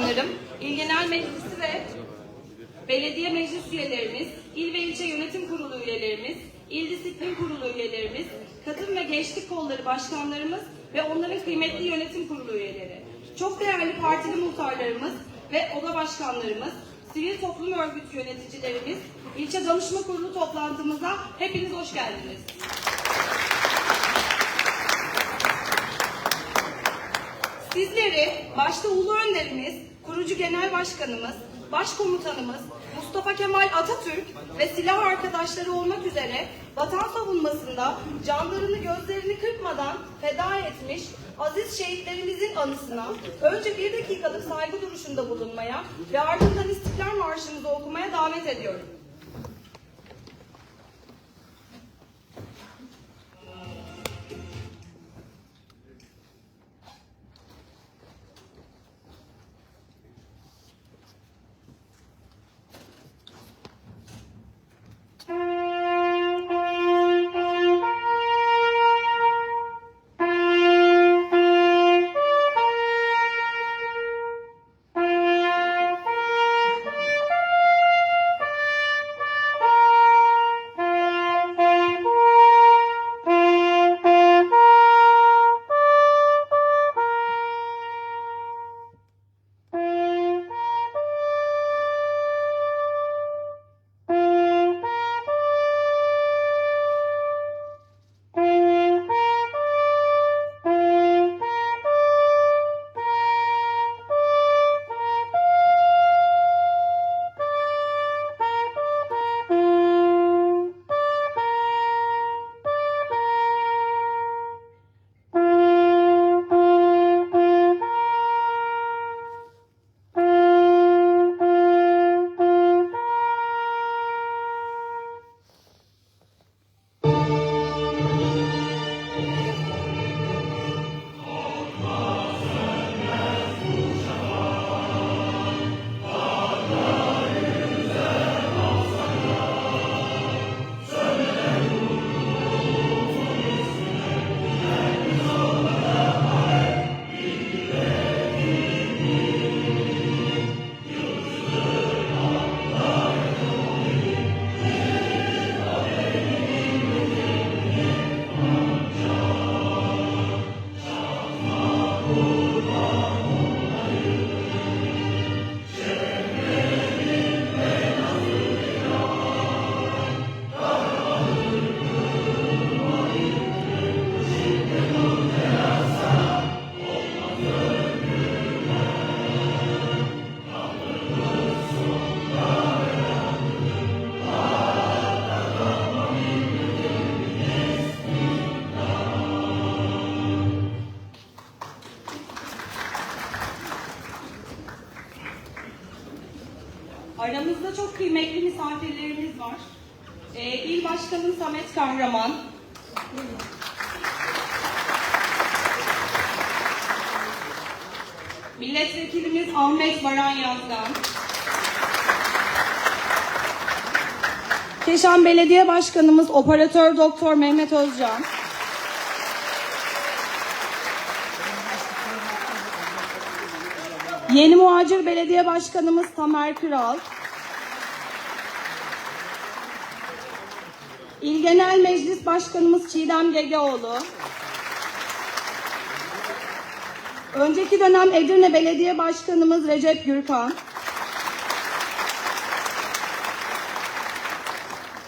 başkanlarım, il genel meclisi ve belediye meclis üyelerimiz, il ve ilçe yönetim kurulu üyelerimiz, il disiplin kurulu üyelerimiz, kadın ve gençlik kolları başkanlarımız ve onların kıymetli yönetim kurulu üyeleri, çok değerli partili muhtarlarımız ve oda başkanlarımız, sivil toplum örgütü yöneticilerimiz, ilçe danışma kurulu toplantımıza hepiniz hoş geldiniz. Sizleri başta Ulu Önderimiz, kurucu genel başkanımız, başkomutanımız Mustafa Kemal Atatürk ve silah arkadaşları olmak üzere vatan savunmasında canlarını gözlerini kırpmadan feda etmiş aziz şehitlerimizin anısına önce bir dakikalık saygı duruşunda bulunmaya ve ardından İstiklal Marşımızı okumaya davet ediyorum. Kahraman. Milletvekilimiz Ahmet Baran Yazgan. Keşan Belediye Başkanımız Operatör Doktor Mehmet Özcan. Yeni Muhacir Belediye Başkanımız Tamer Kral. İl Genel Meclis Başkanımız Çiğdem Gegeoğlu. Önceki dönem Edirne Belediye Başkanımız Recep Gürkan.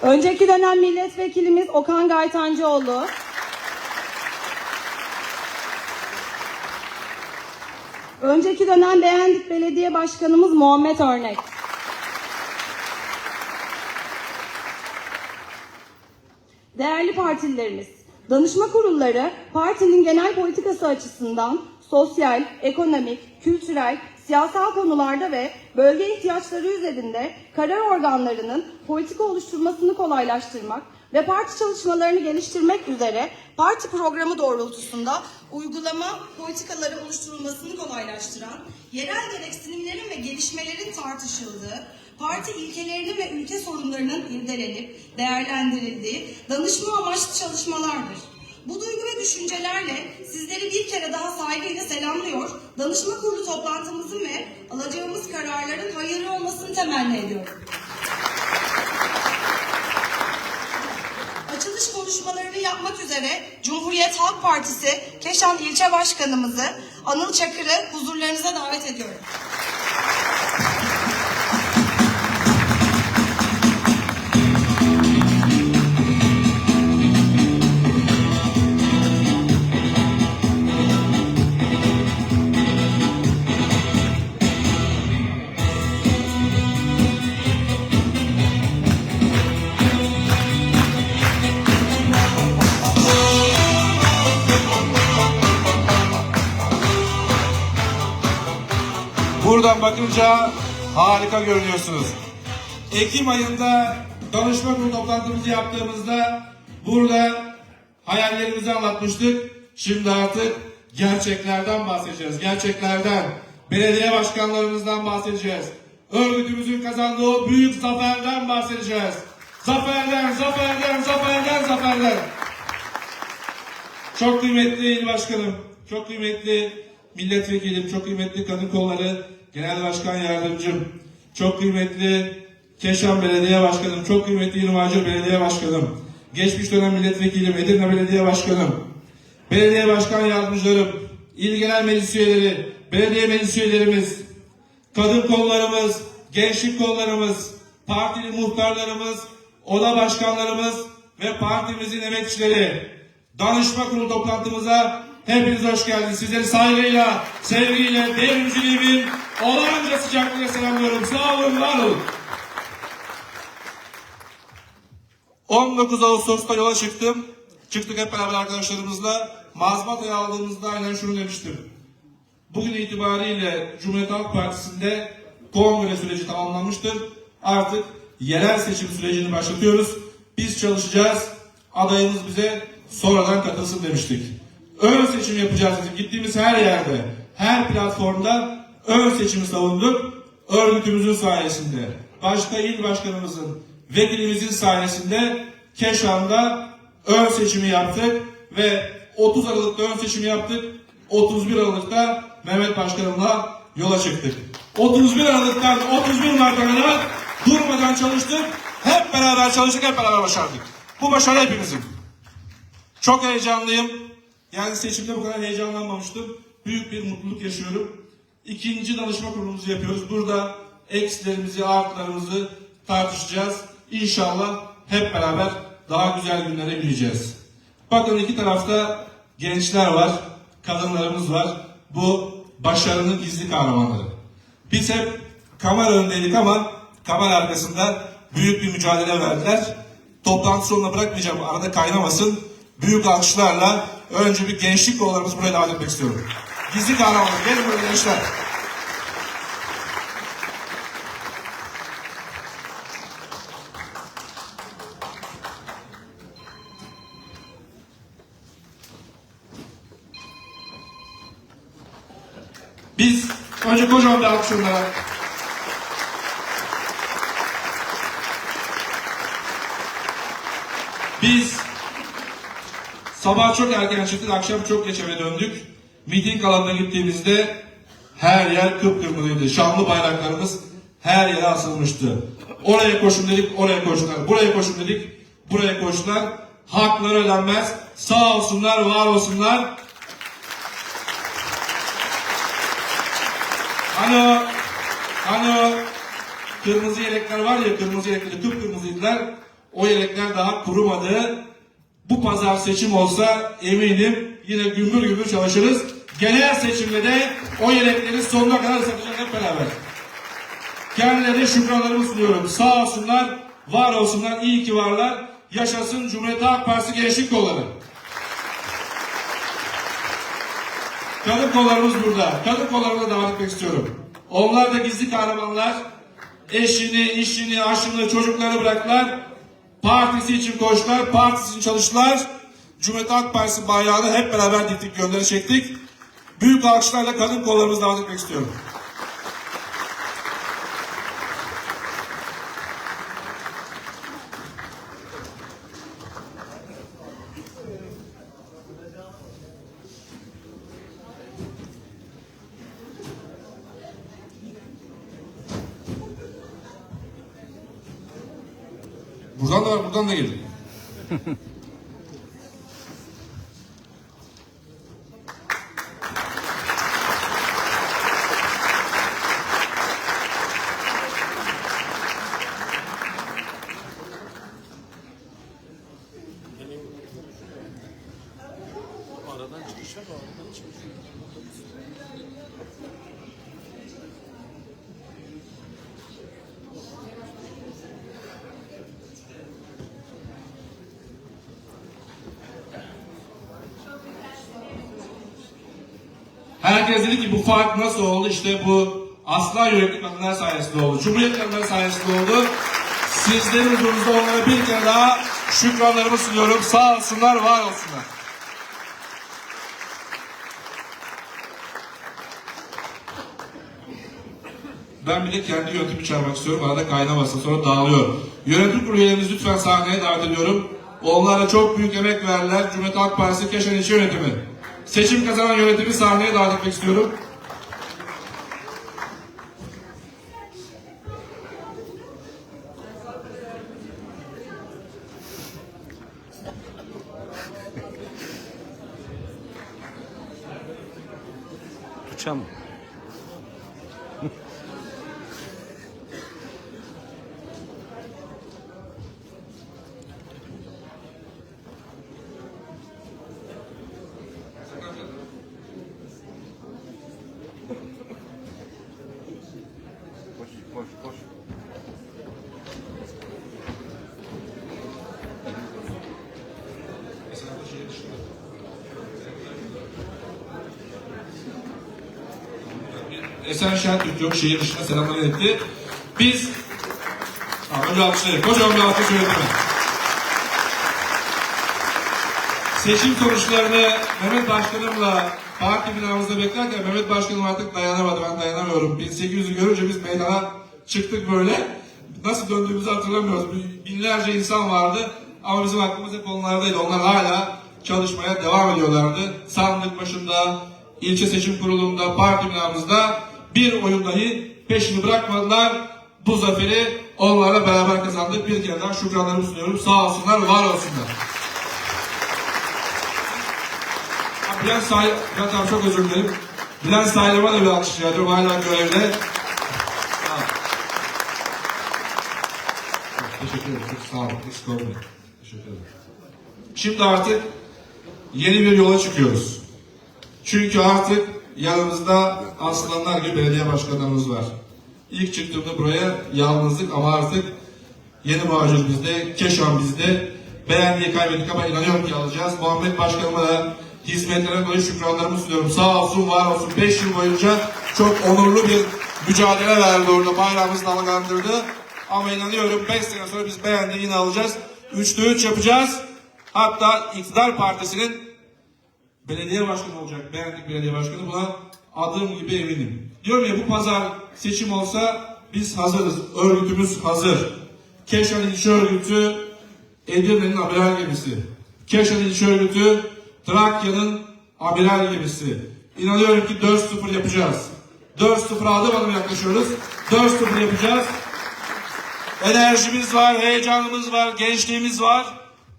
Önceki dönem milletvekilimiz Okan Gaytancıoğlu. Önceki dönem Beğendik Belediye Başkanımız Muhammed Örnek. Değerli partililerimiz, danışma kurulları partinin genel politikası açısından sosyal, ekonomik, kültürel, siyasal konularda ve bölge ihtiyaçları üzerinde karar organlarının politika oluşturmasını kolaylaştırmak ve parti çalışmalarını geliştirmek üzere parti programı doğrultusunda uygulama politikaları oluşturulmasını kolaylaştıran, yerel gereksinimlerin ve gelişmelerin tartışıldığı, parti ilkelerinin ve ülke sorunlarının irdelenip değerlendirildiği danışma amaçlı çalışmalardır. Bu duygu ve düşüncelerle sizleri bir kere daha saygıyla selamlıyor, danışma kurulu toplantımızın ve alacak temenni ediyorum. Açılış konuşmalarını yapmak üzere Cumhuriyet Halk Partisi Keşan İlçe Başkanımızı Anıl Çakır'ı huzurlarınıza davet ediyorum. Buradan bakınca harika görünüyorsunuz. Ekim ayında danışma kurulu toplantımızı yaptığımızda burada hayallerimizi anlatmıştık. Şimdi artık gerçeklerden bahsedeceğiz. Gerçeklerden, belediye başkanlarımızdan bahsedeceğiz. Örgütümüzün kazandığı büyük zaferden bahsedeceğiz. Zaferden, zaferden, zaferden, zaferden. Çok kıymetli il başkanım, çok kıymetli milletvekilim, çok kıymetli kadın kolları genel başkan yardımcım, çok kıymetli Keşan Belediye Başkanım, çok kıymetli İl Macir Belediye Başkanım, geçmiş dönem milletvekilim, Edirne Belediye Başkanım, belediye başkan yardımcılarım, il genel meclis üyeleri, belediye meclis üyelerimiz, kadın kollarımız, gençlik kollarımız, partili muhtarlarımız, oda başkanlarımız ve partimizin emekçileri, danışma kurulu toplantımıza hepiniz hoş geldiniz. Sizleri saygıyla, sevgiyle, devrimciliğimin olağanca sıcaklığıyla selamlıyorum. Sağ olun, var olun. 19 Ağustos'ta yola çıktım. Çıktık hep beraber arkadaşlarımızla. Mazbata'ya aldığımızda aynen şunu demiştim. Bugün itibariyle Cumhuriyet Halk Partisi'nde kongre süreci tamamlanmıştır. Artık yerel seçim sürecini başlatıyoruz. Biz çalışacağız. Adayımız bize sonradan katılsın demiştik. Ön seçim yapacağız dedik. Gittiğimiz her yerde, her platformda ön seçimi savunduk. Örgütümüzün sayesinde, başka il başkanımızın, vekilimizin sayesinde Keşan'da ön seçimi yaptık ve 30 Aralık'ta ön seçimi yaptık. 31 Aralık'ta Mehmet Başkanım'la yola çıktık. 31 Aralık'tan 31 Mart'a kadar durmadan çalıştık. Hep beraber çalıştık, hep beraber başardık. Bu başarı hepimizin. Çok heyecanlıyım. Yani seçimde bu kadar heyecanlanmamıştım. Büyük bir mutluluk yaşıyorum. İkinci danışma kurulumuzu yapıyoruz. Burada eksilerimizi, artılarımızı tartışacağız. İnşallah hep beraber daha güzel günlere gireceğiz. Bakın iki tarafta gençler var, kadınlarımız var. Bu başarının gizli kahramanları. Biz hep kamera önündeydik ama kamera arkasında büyük bir mücadele verdiler. Toplantı sonuna bırakmayacağım, arada kaynamasın. Büyük alkışlarla önce bir gençlik kollarımızı buraya davet etmek istiyorum. Gizli kahramanlar, gelin böyle gençler. Biz önce kocaman bir alkış. Biz sabah çok erken çıktık, akşam çok geç eve döndük. Miting alanına gittiğimizde her yer kıpkırmızıydı. Şanlı bayraklarımız her yere asılmıştı. Oraya koşun dedik, oraya koştular. Buraya koşun dedik, buraya koştular. Hakları ödenmez. Sağ olsunlar, var olsunlar. Hani hani kırmızı yelekler var ya, kırmızı yelekleri kıpkırmızıydılar. O yelekler daha kurumadı. Bu pazar seçim olsa eminim yine gümbür gümbür çalışırız. Genel seçimde de o yelekleri sonuna kadar satacak hep beraber. Kendilerine şükranlarımı sunuyorum. Sağ olsunlar, var olsunlar, iyi ki varlar. Yaşasın Cumhuriyet Halk Partisi Gençlik Kolları. Kadın kollarımız burada. Kadın kollarına davet etmek istiyorum. Onlar da gizli kahramanlar. Eşini, işini, aşını, çocuklarını bıraktılar. Partisi için koştular, partisi için çalıştılar. Cumhuriyet Halk Partisi bayrağını hep beraber diktik, gönderi çektik. Büyük alkışlarla kadın kollarımızı davet etmek istiyorum. Buradan da var, buradan da gelin. Herkes dedi ki bu fark nasıl oldu? İşte bu aslan yürekli kadınlar sayesinde oldu. Cumhuriyet kadınları sayesinde oldu. Sizlerin huzurunuzda onlara bir kere daha şükranlarımı sunuyorum. Sağ olsunlar, var olsunlar. Ben bir de kendi yönetimi çağırmak istiyorum. Arada kaynamasın sonra dağılıyor. Yönetim kurulu üyelerimizi lütfen sahneye davet ediyorum. Onlara çok büyük emek verdiler. Cumhuriyet Halk Partisi Keşan İlçe Yönetimi. Seçim kazanan yönetimi sahneye davet etmek istiyorum. Esen Şentürk yok şehir dışına selamlar iletti. Biz Aa, önce alkışlayalım. Kocaman bir alkış yönetimi. Seçim sonuçlarını Mehmet Başkanım'la parti binamızda beklerken Mehmet Başkanım artık dayanamadı. Ben dayanamıyorum. 1800'ü görünce biz meydana çıktık böyle. Nasıl döndüğümüzü hatırlamıyoruz. Binlerce insan vardı ama bizim aklımız hep onlardaydı. Onlar hala çalışmaya devam ediyorlardı. Sandık başında, ilçe seçim kurulunda, parti binamızda bir oyun dahi peşini bırakmadılar. Bu zaferi onlarla beraber kazandık. Bir kere daha şükranlarımı sunuyorum. Sağ olsunlar, var olsunlar. Bülent Say, Bülent abi çok özür dilerim. Bülent Saylam'a da bir alkış rica ediyorum. Hala görevde. Teşekkür ederim. Sağ olun. Eksik olmayın. Teşekkür ederim. Şimdi artık yeni bir yola çıkıyoruz. Çünkü artık yanımızda aslanlar gibi belediye başkanlarımız var. İlk çıktığımda buraya yalnızlık ama artık yeni macir bizde, Keşan bizde. Beğendiği kaybettik ama inanıyorum ki alacağız. Muhammed Başkanıma da hizmetlerine dolayı şükranlarımı sunuyorum. Sağ olsun, var olsun. 5 yıl boyunca çok onurlu bir mücadele verdi orada. Bayrağımızı dalgalandırdı. Ama inanıyorum 5 sene sonra biz beğendiği yine alacağız. 3'te 3 yapacağız. Hatta iktidar partisinin belediye başkanı olacak. Beğendik belediye başkanı. Buna adım gibi eminim. Diyorum ya bu pazar seçim olsa biz hazırız. Örgütümüz hazır. Keşan İlçe Örgütü Edirne'nin amiral gemisi. Keşan İlçe Örgütü Trakya'nın amiral gemisi. İnanıyorum ki 4-0 yapacağız. 4-0 adım adım yaklaşıyoruz. 4-0 yapacağız. Enerjimiz var, heyecanımız var, gençliğimiz var.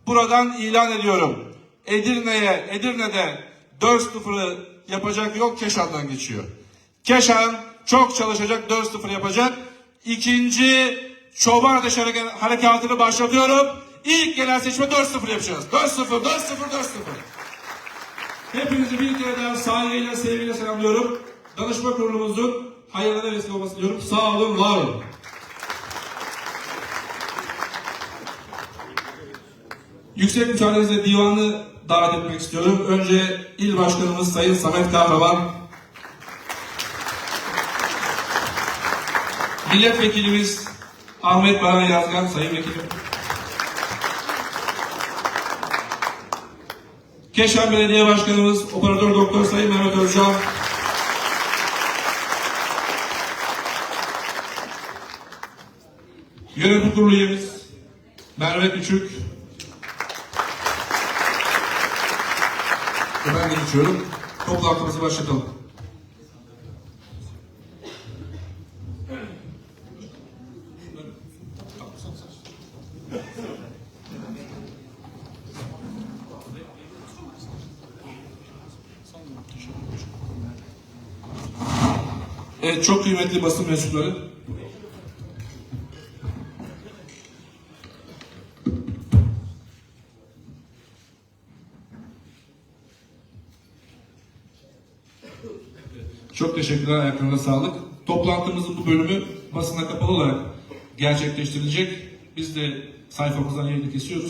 Buradan ilan ediyorum. Edirne'ye, Edirne'de 4-0'ı yapacak yok Keşan'dan geçiyor. Keşan çok çalışacak 4-0 yapacak. İkinci çoban hareke- harekatını başlatıyorum. İlk genel seçme 4-0 yapacağız. 4-0, 4-0, 4-0. Hepinizi bir kere daha saygıyla, sevgiyle selamlıyorum. Danışma kurulumuzun hayırlara vesile olmasını diliyorum. Sağ olun, var olun. Yüksek müsaadenizle divanı davet etmek istiyorum. Önce il başkanımız Sayın Samet Kahraman, milletvekilimiz Ahmet Baran Yazgan, Sayın Vekilim, Keşan Belediye Başkanımız Operatör Doktor Sayın Mehmet Özcan, Yönetim Kurulu üyemiz Merve Küçük, Hemen geçiyorum. Toplantımızı başlatalım. Evet, çok kıymetli basın mensupları, teşekkürler, ayaklarına sağlık. Toplantımızın bu bölümü basına kapalı olarak gerçekleştirilecek. Biz de sayfamızdan yayını kesiyoruz.